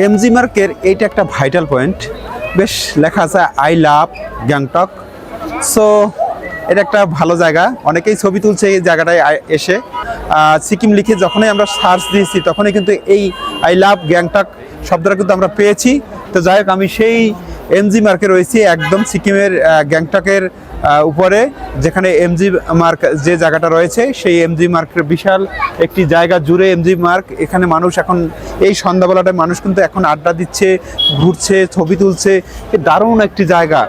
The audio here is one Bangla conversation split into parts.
এমজি মার্কের এইটা একটা ভাইটাল পয়েন্ট বেশ, লেখা আছে আই লাভ গ্যাংটক সো এটা একটা ভালো জায়গা। অনেকেই ছবি তুলছে এই জায়গাটায় এসে। সিকিম লিখে যখনই আমরা সার্চ দিয়েছি, তখনই কিন্তু এই আই লাভ গ্যাংটক শব্দটা কিন্তু আমরা পেয়েছি। তো যাই হোক, আমি সেই এমজি মার্কে রয়েছি একদম সিকিমের গ্যাংটকের উপরে, যেখানে এমজি মার্ক যে জায়গাটা রয়েছে, সেই এমজি মার্কের বিশাল একটি জায়গা জুড়ে এমজি মার্ক এখানে মানুষ এখন, এই সন্ধ্যাবেলাটায় মানুষ কিন্তু এখন আড্ডা দিচ্ছে, ঘুরছে, ছবি তুলছে দারুণ একটি জায়গা।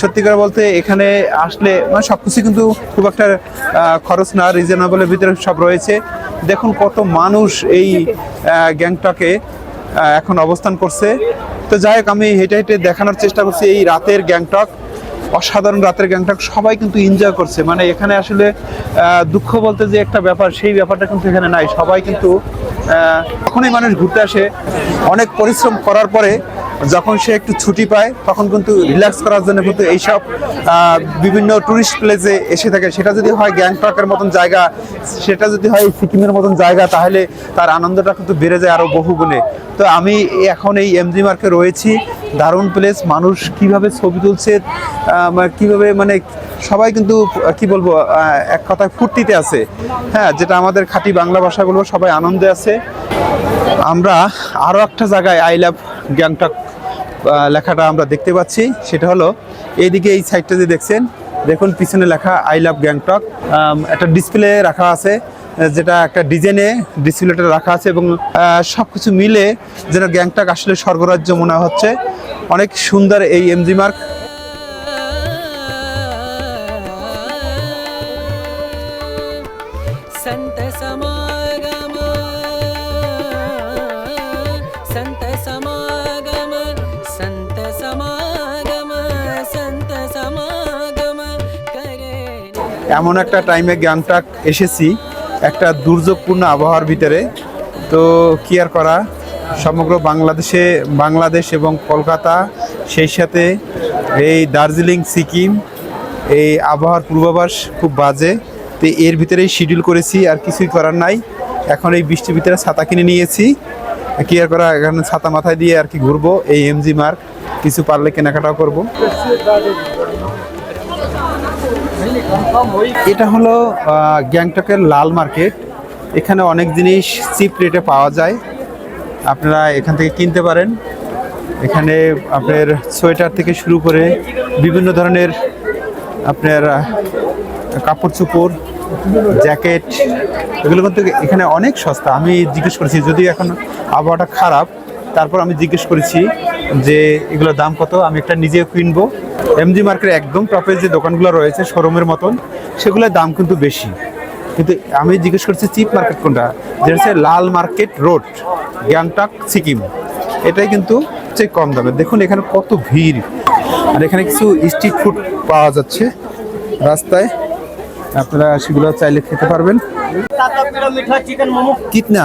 সত্যি করে বলতে, এখানে আসলে মানে সব কিছু কিন্তু খুব একটা খরচ না রিজনেবলের ভিতরে সব রয়েছে। দেখুন কত মানুষ এই গ্যাংটকে এখন অবস্থান করছে। তো যাই হোক, আমি হেঁটে হেঁটে দেখানোর চেষ্টা করছি এই রাতের গ্যাংটক। অসাধারণ রাতের গ্যাংটক। সবাই কিন্তু এনজয় করছে। মানে এখানে আসলে দুঃখ বলতে যে একটা ব্যাপার, সেই ব্যাপারটা কিন্তু এখানে নাই। সবাই কিন্তু তখনই মানুষ ঘুরতে আসে, অনেক পরিশ্রম করার পরে যখন সে একটু ছুটি পায়, তখন কিন্তু রিল্যাক্স করার জন্য কিন্তু এইসব বিভিন্ন টুরিস্ট প্লেসে এসে থাকে। সেটা যদি হয় গ্যাংটকের মতন জায়গা, সেটা যদি হয় সিকিমের মতন জায়গা, তাহলে তার আনন্দটা কিন্তু বেড়ে যায় আরও বহু গুণে তো আমি এখন এই এমজি মার্কে রয়েছি। দারুণ প্লেস মানুষ কীভাবে ছবি তুলছে মানে কীভাবে মানে সবাই কিন্তু, কি বলব এক কথায় ফুর্তিতে আছে। হ্যাঁ যেটা আমাদের খাঁটি বাংলা ভাষাগুলো, সবাই আনন্দে আছে। আমরা আরও একটা জায়গায় আই লাভ গ্যাংটক লেখাটা আমরা দেখতে পাচ্ছি সেটা হলো এইদিকে এই সাইডটা যে দেখছেন দেখুন পিছনে লেখা আই লাভ গ্যাংটক আম, একটা ডিসপ্লে রাখা আছে আহ, যেটা একটা ডিজাইনে ডিসপ্লেটা রাখা আছে এবং সব কিছু মিলে যেন গ্যাংটক আসলে স্বর্গরাজ্য মনে হচ্ছে অনেক সুন্দর এই এমজি মার্ক संत समागम এমন একটা টাইমে গ্যাংটক এসেছি, একটা দুর্যোগপূর্ণ আবহাওয়ার ভিতরে। তো কি আর করা? সমগ্র বাংলাদেশে, বাংলাদেশ এবং কলকাতা, সেই সাথে এই দার্জিলিং, সিকিম, এই আবহাওয়ার পূর্বাভাস খুব বাজে। তো এর ভিতরেই শিডিউল করেছি, আর কিছুই করার নাই। এখন এই বৃষ্টির ভিতরে ছাতা কিনে নিয়েছি। কি আর করা? এখানে ছাতা মাথায় দিয়ে আর কি ঘুরবো। এই এমজি মার্ক কিছু পারলে কেনাকাটাও করব। এটা হলো গ্যাংটকের লাল মার্কেট। এখানে অনেক জিনিস চিপ রেটে পাওয়া যায়। আপনারা এখান থেকে কিনতে পারেন। এখানে আপনার সোয়েটার থেকে শুরু করে বিভিন্ন ধরনের আপনার কাপড় চোপড়, জ্যাকেট, এগুলো কিন্তু এখানে অনেক সস্তা। আমি জিজ্ঞেস করেছি, যদিও এখন আবহাওয়াটা খারাপ, তারপর আমি জিজ্ঞেস করেছি যে এগুলোর দাম কত? আমি একটা নিজেও কিনবো। এমজি মার্কেটের একদম টপের যে দোকানগুলো রয়েছে শোরুমের মতন সেগুলোর দাম কিন্তু বেশি। কিন্তু আমি জিজ্ঞেস করছি চিপ মার্কেট কোনটা? যেটা হচ্ছে লাল মার্কেট রোড গ্যাংটক সিকিম। এটাই কিন্তু চেয়ে কম দামে। দেখুন এখানে কত ভিড়। আর এখানে কিছু স্ট্রিট ফুড পাওয়া যাচ্ছে রাস্তায়। আপনারা সেগুলো চাইলে খেতে পারবেন। কিতনা?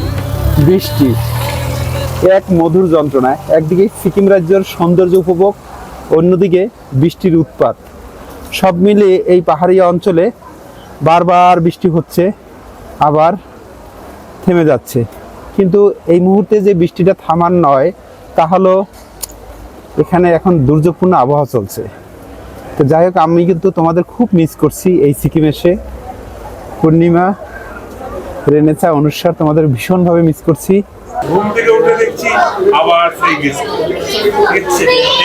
বৃষ্টি। এক মধুর যন্ত্রণা। একদিকে সিকিম রাজ্যের সৌন্দর্য উপভোগ, অন্যদিকে বৃষ্টির উৎপাত। সব মিলিয়ে এই পাহাড়ি অঞ্চলে বারবার বৃষ্টি হচ্ছে, আবার থেমে যাচ্ছে। কিন্তু এই মুহূর্তে যে বৃষ্টিটা থামার নয়, তা হলো এখানে এখন দুর্যোগপূর্ণ আবহাওয়া চলছে। তো যাই হোক, আমি কিন্তু তোমাদের খুব মিস করছি এই সিকিম এসে। পূর্ণিমা রেনেচা অনুসার তোমাদের ভীষণভাবে মিস করছি। ঘুম থেকে উঠে দেখছি আবার সেই গেছে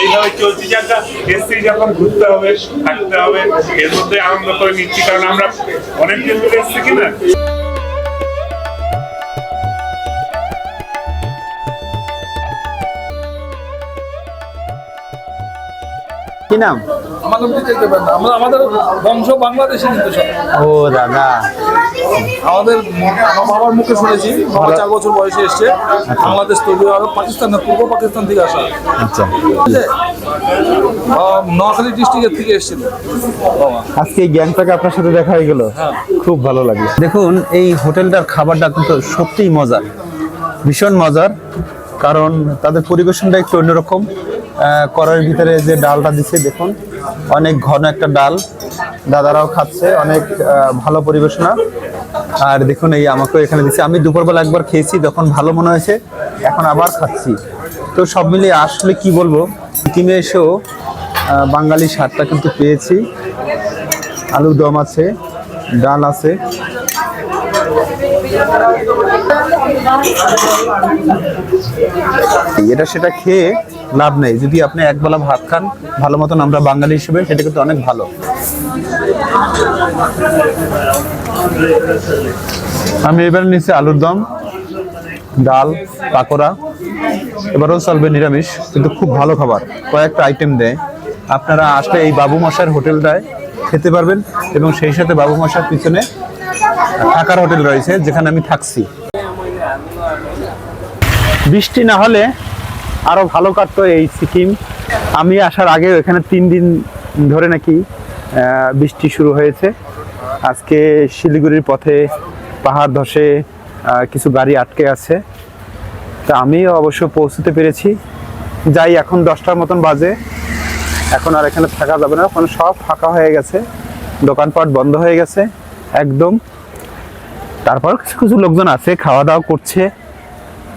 এইভাবে চলছে যাত্রা এসছি যখন ঘুরতে হবে থাকতে হবে এর মধ্যে আনন্দ করে নিচ্ছি কারণ আমরা অনেক দিন ধরে এসছি কিনা? কি নাম? আমাদের বুঝতে দেবেন না। আমরা আমাদের বংশ বাংলাদেশি কিন্তু সব। ও দাদা। আমাদের আমার বাবার মুখে শুনেছি বাবা চার বছর বয়সে এসছে। বাংলাদেশ তৈরি আরব পাকিস্তান না পূর্ব পাকিস্তান থেকে আসা। আচ্ছা। নোয়াখালী ডিস্ট্রিক্টের থেকে এসেছিল আজকে এই আপনার সাথে দেখা হয়ে গেল। খুব ভালো লাগল দেখুন এই হোটেলটার খাবারটা কিন্তু সত্যিই মজার। ভীষণ মজার। কারণ তাদের পরিবেশনটা একটু অন্যরকম। কড়াইয়ের ভিতরে যে ডালটা দিচ্ছে দেখুন। অনেক ঘন একটা ডাল দাদারাও খাচ্ছে, অনেক ভালো পরিবেশনা। আর দেখুন এই আমাকেও এখানে দিচ্ছে। আমি দুপুরবেলা একবার খেয়েছি, তখন ভালো মনে হয়েছে, এখন আবার খাচ্ছি। তো সব মিলিয়ে আসলে কি বলব, সিকিমে এসেও বাঙালি স্বাদটা কিন্তু পেয়েছি। আলুর দম আছে, ডাল আছে। এটা সেটা খেয়ে লাভ নেই। যদি আপনি একবেলা ভাত খান, ভালো মতন আমরা বাঙালি হিসেবে সেটা কিন্তু অনেক ভালো। আমি এবার নিচ্ছি আলুর দম, ডাল, পাকোড়া। এবারও চলবে নিরামিষ, কিন্তু খুব ভালো খাবার। কয়েকটা আইটেম দেয়। আপনারা আসলে এই বাবু মশার হোটেলটায় খেতে পারবেন এবং সেই সাথে বাবু মশার পিছনে থাকার হোটেল রয়েছে, যেখানে আমি থাকছি। বৃষ্টি না হলে আরও ভালো কাটতো এই সিকিম। আমি আসার আগে এখানে তিন দিন ধরে নাকি বৃষ্টি শুরু হয়েছে। আজকে শিলিগুড়ির পথে, পাহাড় ধসে কিছু গাড়ি আটকে আছে। তা আমিও অবশ্য পৌঁছতে পেরেছি। যাই, এখন দশটার মতন বাজে। এখন আর এখানে থাকা যাবে না। এখন সব ফাঁকা হয়ে গেছে। দোকানপাট বন্ধ হয়ে গেছে। একদম তারপর কিছু কিছু লোকজন আছে খাওয়া দাওয়া করছে।